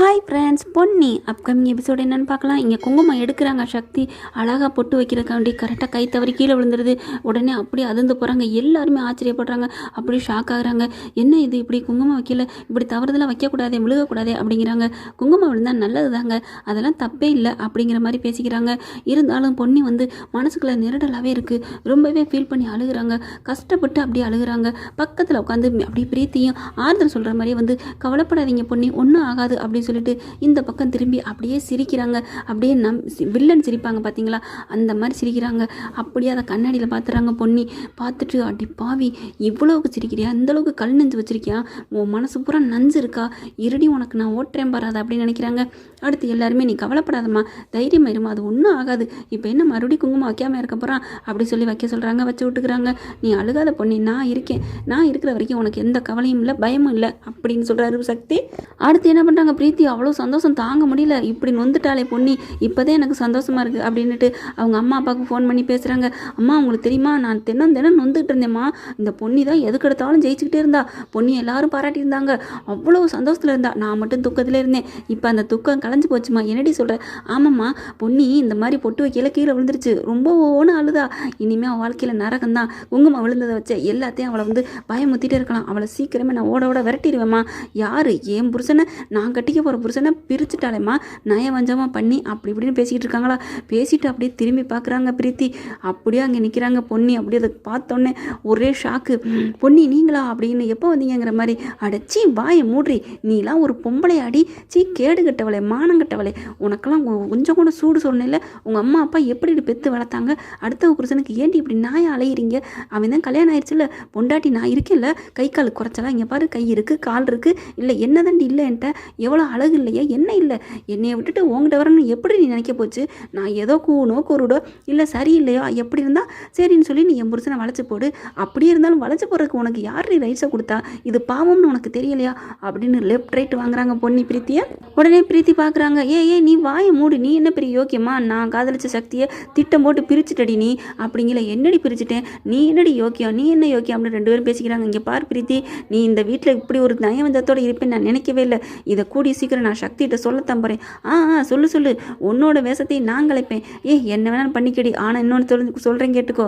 Hi friends Ponni. Upcoming episode என்னன்னு பார்க்கலாம். இங்கே குங்குமம் எடுக்கிறாங்க சக்தி. அழகாக பொட்டு வைக்கிறக்காண்டி கரெக்டாக கை தவறி கீழே விழுந்துருது. உடனே அப்படியே அதிர்ந்து போகிறாங்க எல்லாருமே ஆச்சரியப்படுறாங்க. அப்படியே ஷாக் ஆகுறாங்க. என்ன இது இப்படி குங்குமம் வைக்கல? இப்படி தவறுதெல்லாம் வைக்கக்கூடாதே விழுகக்கூடாதே அப்படிங்கிறாங்க. குங்குமம் விழுந்தால் நல்லது தாங்க அதெல்லாம் தப்பே இல்லை அப்படிங்கிற மாதிரி பேசிக்கிறாங்க. இருந்தாலும் பொன்னி வந்து மனசுக்குள்ள நெருடலாகவே இருக்குது ரொம்பவே ஃபீல் பண்ணி அழுகுறாங்க. கஷ்டப்பட்டு அப்படியே அழுகுறாங்க. பக்கத்தில் உட்காந்து அப்படியே பிரீத்தியும் ஆறுதல் சொல்கிற மாதிரியே வந்து கவலைப்படாதீங்க பொன்னி. ஒன்றும் ஆகாது. அப்படின்னு சொல்லிட்டு இந்த பக்கம் திரும்பி அப்படியே சிரிக்கிறாங்க. அப்படியே நம் சி- வில்லன் சிரிப்பாங்க பார்த்தீங்களா அந்த மாதிரி சிரிக்கிறாங்க. அப்படியே அதை கண்ணாடியில் பார்த்துறாங்க பொன்னி. பார்த்துட்டு அடி பாவி இவ்வளோக்கு சிரிக்கிறியா? இந்தளவுக்கு கல் நெஞ்சு வச்சிருக்கியா? உன் மனசு பூரா நஞ்சு இருக்கா? இருடி உனக்கு நான் ஓட்டுறேன் பாராத அப்படின்னு நினைக்கிறாங்க. அடுத்து எல்லாருமே நீ கவலைப்படாதம்மா தைரியம் இருமா அது ஒன்றும் ஆகாது. இப்போ என்ன மறுபடியும் குங்குமம் வைக்காமல் இருக்க போகிறான் அப்படி சொல்லி வைக்க சொல்கிறாங்க வச்சு விட்டுக்கிறாங்க. நீ அழுகாத பொண்ணி நான் இருக்கேன். நான் இருக்கிற வரைக்கும் உனக்கு எந்த கவலையும் இல்லை பயமும் இல்லை அப்படின்னு சொல்கிறாரு சக்தி. அடுத்து என்ன பண்ணுறாங்க பிரீத்தி அவ்வளோ சந்தோஷம் தாங்க முடியல. இப்படி நொந்துட்டாலே பொண்ணி இப்போதான் எனக்கு சந்தோஷமா இருக்குது அப்படின்னுட்டு அவங்க அம்மா அப்பாவுக்கு ஃபோன் பண்ணி பேசுகிறாங்க அம்மா உங்களுக்கு தெரியுமா? நான் தினம் தினம் நொந்துக்கிட்டு இருந்தேம்மா. இந்த பொன்னி தான் எதுக்கு எடுத்தாலும் ஜெயிச்சுக்கிட்டே இருந்தா. பொன்னி எல்லாரும் பாராட்டியிருந்தாங்க அவ்வளோ சந்தோஷத்தில் இருந்தா. நான் மட்டும் துக்கத்தில் இருந்தேன். இப்போ அந்த துக்கம் கலைஞ்சு போச்சுமா என்னடி சொல்கிறேன் ஆமாம்மா பொன்னி இந்த மாதிரி பொட்டு வைக்கல கீழே விழுந்துருச்சு. ரொம்ப ஓன அழுதா. இனிமேல் அவள் வாழ்க்கையில் நரகம் தான் குங்குமம் விழுந்ததை வச்ச எல்லாத்தையும் அவளை வந்து பயமுத்திட்டே இருக்கலாம். அவளை சீக்கிரமே நான் ஓட ஓட விரட்டிடுவேம்மா. யார்? என் புருஷனை நான் கட்டிக்க போகிற புருஷனை பிரிச்சுட்டாலேம்மா நயவஞ்சமாக பண்ணி அப்படி இப்படின்னு பேசிக்கிட்டு இருக்காங்களா? பேசிட்டு அப்படியே திரும்பி பார்க்குறாங்க பிரீத்தி. அப்படியே அங்கே நிற்கிறாங்க பொன்னி. அப்படியே அதை பார்த்தோன்னே ஒரே ஷாக்கு பொன்னி நீங்களா அப்படின்னு எப்போ வந்தீங்கங்கிற மாதிரி அடைச்சி வாயை மூடி நீலாம் ஒரு பொம்பளை அடி சீ கேடு கட்டவளே மானம் கட்டவளே உனக்கெல்லாம் கொஞ்சம் கூட சூடு சொன்னேன்ல உங்கள் அம்மா அப்பா எப்படி இப்படி பெற்று வளர்த்தாங்க? அடுத்த புருஷனுக்கு ஏன்டி இப்படி நாயை அலையிறீங்க? அவன் தான் கல்யாணம் ஆயிடுச்சுல்ல பொண்டாட்டி நான் இருக்கேன்ல. கை கால் குறைச்சலாம் இங்கே பாரு கை இருக்குது கால் இருக்குது இல்லை என்ன தாண்டி இல்லை என்கிட்ட எவ்வளோ அழகு இல்லையா? என்ன இல்லை? என்னையை விட்டுட்டு உங்ககிட்ட வரணும்னு எப்படி நீ நினைக்க போச்சு? நான் ஏதோ கூனோ குருடோ இல்லை சரியில்லையோ? எப்படி இருந்தால் சரின்னு சொல்லி நீ என் புருஷனை வளைச்சு போடு. அப்படியே இருந்தாலும் வளைச்சு போடுறதுக்கு உனக்கு யார் நீ ரைட்ஸை கொடுத்தா? இது பாவம்னு உனக்கு தெரியலையா? அப்படின்னு லெஃப்ட் ரைட் வாங்குறாங்க பொன்னி பிரீத்தியை. உடனே பிரீத்தி பார்க்குறாங்க ஏ ஏ நீ வாயை மூடு. நீ என்ன பெரிய யோக்கியமா? நான் காதலிச்ச சக்தியை திட்டம் போட்டு பிரிச்சுட்டடி நீ. அப்படிங்கிற என்னடி பிரிச்சுட்டேன்? நீ என்னடி யோக்கியம் நீ என்ன யோக்கியம் அப்படின்னு ரெண்டு பேரும் பேசிக்கிறாங்க. இங்கே பார் பிரீத்தி நீ இந்த வீட்டில் இப்படி ஒரு நயவஞ்சத்தோடு இருப்பேன்னு நான் நினைக்கவே இல்லை. இதை கூடி சீக்கிரம் நான் சக்திகிட்ட சொல்லத்தான் போகிறேன் ஆ ஆ சொல்லு சொல்லு. உன்னோட வேஷத்தையும் நான் கலைப்பேன். ஏ என்ன வேணாலும் பண்ணிக்கடி. ஆனால் இன்னொன்று சொல்லு சொல்கிறேன் கேட்டுக்கோ.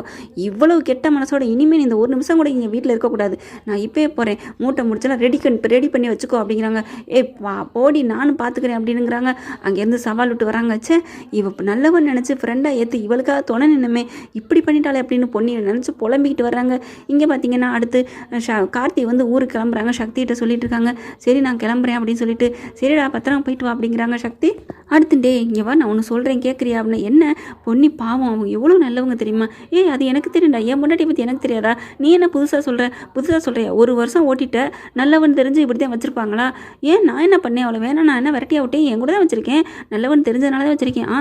இவ்வளவு கெட்ட மனசோட இனிமேல் நீ இந்த ஒரு நிமிஷம் கூட இங்கே வீட்டில் இருக்கக்கூடாது. நான் இப்போயே போகிறேன் மூட்டை முடிச்சலாம் ரெடி ரெடி பண்ணி வச்சுக்கோ அப்படிங்கிறாங்க. ஏ பா போடி நானும் பார்த்துக்கிறேன் அப்படின்னுங்கிறாங்க. அங்கேருந்து சவால் விட்டு வராங்க. ச்சே இவ நல்லவன் நினச்சி ஃப்ரெண்டாக ஏற்று இவளுக்காக துணை நின்னுமே. இப்படி பண்ணிட்டாலே அப்படின்னு பொண்ணியை நினச்சி புலம்பிக்கிட்டு வர்றாங்க. இங்கே பார்த்தீங்கன்னா அடுத்து ஷ கார்த்தி வந்து ஊருக்கு கிளம்புறாங்க. சக்திகிட்ட சொல்லிட்டு இருக்காங்க. சரி நான் கிளம்புறேன் அப்படின்னு சொல்லிட்டு சரிடா பத்திரம் போயிட்டு வா அப்படிங்கிறாங்க சக்தி. அடுத்து டே இங்கே வா நான் ஒன்று சொல்கிறேன் கேட்குறியா அப்படின்னு என்ன? பொன்னி பாவம் அவங்க எவ்வளோ நல்லவங்க தெரியுமா? ஏய் அது எனக்கு தெரியும்டா என் முன்னாடி பற்றி எனக்கு தெரியாதா? நீ என்ன புதுசாக சொல்கிற புதுசாக சொல்கிறியா ஒரு வருஷம் ஓட்டிட்ட நல்லவன் தெரிஞ்சு இப்படி தான் வச்சுருப்பாங்களா? ஏன் நான் என்ன பண்ணேன்? அவ்வளோ வேணாம் நான் என்ன விரட்டியா விட்டேன் என் கூட தான் வச்சுருக்கேன். நல்லவன் தெரிஞ்சதுனால தான் வச்சுருக்கேன். ஆ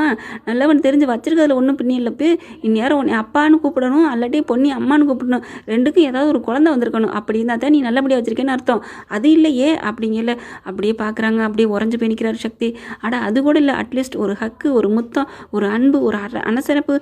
நல்லவன் தெரிஞ்சு வச்சிருக்கிறதுல ஒன்றும் பின்னி இல்லை பே. இந்நேரம் உன்னை அப்பான்னு கூப்பிடணும் அல்லாட்டி பொன்னி அம்மான்னு கூப்பிடணும். ரெண்டுக்கும் ஏதாவது ஒரு குழந்தை வந்திருக்கணும். அப்படி இருந்தால் தான் நீ நல்லபடியாக வச்சுருக்கேன்னு அர்த்தம். அது இல்லையே அப்படிங்கல. அப்படியே பார்க்குறாங்க அப்படியே உறைஞ்சு போய் நிற்கிறாரு சக்தி. அட அது கூட இல்லை அட்லீஸ்ட் ஒரு ஹக்கு ஒரு முத்தம் ஒரு அன்பு ஒரு அனசரப்பு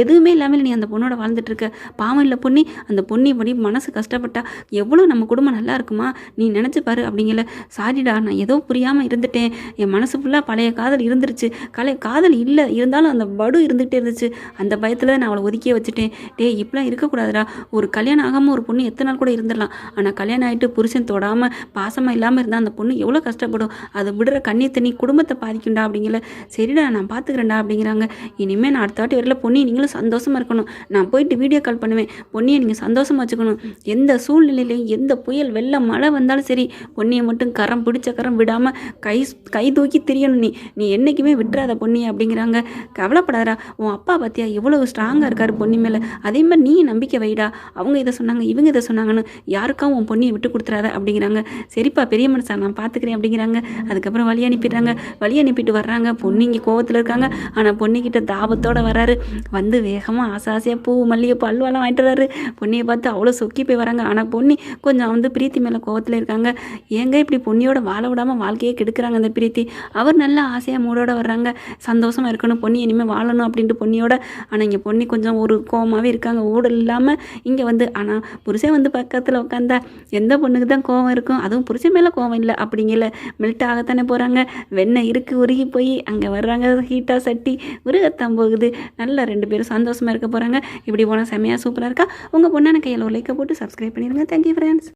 எதுவுமே இல்லாமல் நீ அந்த பொண்ணோட வாழ்ந்துட்டு இருக்க. பாவம் இல்லை பொண்ணி அந்த பொண்ணி படி மனசு கஷ்டப்பட்டா எவ்வளோ நம்ம குடும்பம் நல்லா இருக்குமா? நீ நினச்சி பாரு அப்படிங்கல. சாரிடா நான் ஏதோ புரியாமல் இருந்துட்டேன். என் மனசு ஃபுல்லாக பழைய காதல் இருந்துருச்சு. கலை காதல் இல்லை இருந்தாலும் அந்த படு இருந்துகிட்டே இருந்துச்சு. அந்த பயத்தில் நான் அவளை ஒதுக்கியே வச்சுட்டேன். டேய் இப்படிலாம் இருக்கக்கூடாதுடா. ஒரு கல்யாணம் ஆகாமல் ஒரு பொண்ணு எத்தனை நாள் கூட இருந்துடலாம். ஆனால் கல்யாணம் ஆகிட்டு புருஷன் தொடாமல் பாசமாக இல்லாமல் இருந்தால் அந்த பொண்ணு எவ்வளோ கஷ்டப்படும். அதை விடுற கண்ணீர் தண்ணி குடும்பத்தை பாதிக்கும்டா அப்படிங்கல சரிடா நான் பார்த்துக்கிறேன்டா அப்படிங்கிறாங்க. இனிமேல் நான் அடுத்த வாட்டி வரல பொன்னி நீங்களும் சந்தோஷமாக இருக்கணும். நான் போயிட்டு வீடியோ கால் பண்ணுவேன். பொண்ணியை நீங்கள் சந்தோஷமாக வச்சுக்கணும். எந்த சூழ்நிலையிலையும் எந்த புயல் வெள்ளம் மழை வந்தாலும் சரி பொன்னியை மட்டும் கரம் பிடிச்ச கரம் விடாமல் கை கை தூக்கி தெரியணும் நீ. நீ என்றைக்குமே விட்டுறாத பொன்னி அப்படிங்கிறாங்க. கவலைப்படாதடா. உன் அப்பா பார்த்தியா எவ்வளோ ஸ்ட்ராங்காக இருக்காரு பொண்ணி மேலே. அதே மாதிரி நீ நம்பிக்கை வைடா. அவங்க இதை சொன்னாங்க இவங்க இதை சொன்னாங்கன்னு யாருக்காவும் உன் பொண்ணியை விட்டு கொடுத்துறாத அப்படிங்கிறாங்க. சரிப்பா பெரிய மனுஷா நான் பார்த்துக்கிறேன் அப்படிங்கிறாங்க. அதுக்கப்புறம் வழி அனுப்பிடுறாங்க. வழி அனுப்பிட்டு வர வர்றாங்க. பொண்ணு இங்கே கோவத்தில் இருக்காங்க. ஆனால் பொண்ணுக்கிட்ட தாபத்தோடு வராரு வந்து வேகமாக ஆசை ஆசையாக பூ மல்லிகை பல்வெல்லாம் வாங்கிட்டு வராரு பொண்ணியை பார்த்து அவ்வளோ சொக்கி போய் வராங்க ஆனால் பொண்ணு கொஞ்சம் வந்து பிரீத்தி மேலே கோவத்தில் இருக்காங்க. ஏங்க இப்படி பொண்ணியோட வாழ விடாமல் வாழ்க்கையே கெடுக்குறாங்க அந்த பிரீத்தி? அவர் நல்ல ஆசையாக மூடோட வர்றாங்க. சந்தோஷமாக இருக்கணும். பொண்ணி இனிமேல் வாழணும் அப்படின்ட்டு பொண்ணியோட. ஆனால் இங்கே பொண்ணு கொஞ்சம் ஒரு கோவமாகவே இருக்காங்க. ஊடல் இல்லாமல் இங்கே வந்து ஆனால் புருஷன் வந்து பக்கத்தில் உட்காந்தா எந்த பொண்ணுக்கு தான் கோவம் இருக்கும்? அதுவும் புருஷன் மேலே கோவம் இல்லை. அப்படிங்கல. மெல்ட் ஆகத்தானே போகிறாங்க வெண்ணெய் இருக்குது உருகி போய் அங்கே வர்றாங்க. ஹீட்டாக சட்டி உருகத்தான் போகுது. நல்லா ரெண்டு பேரும் சந்தோஷமாக இருக்க போகிறாங்க இப்படி போனால் செம்மையாக சூப்பராக இருக்கா? உங்கள் பொண்ணான கையில் ஒரு லைக்கை போட்டு சப்ஸ்கிரைப் பண்ணிடுங்க தேங்க்யூ ஃப்ரெண்ட்ஸ்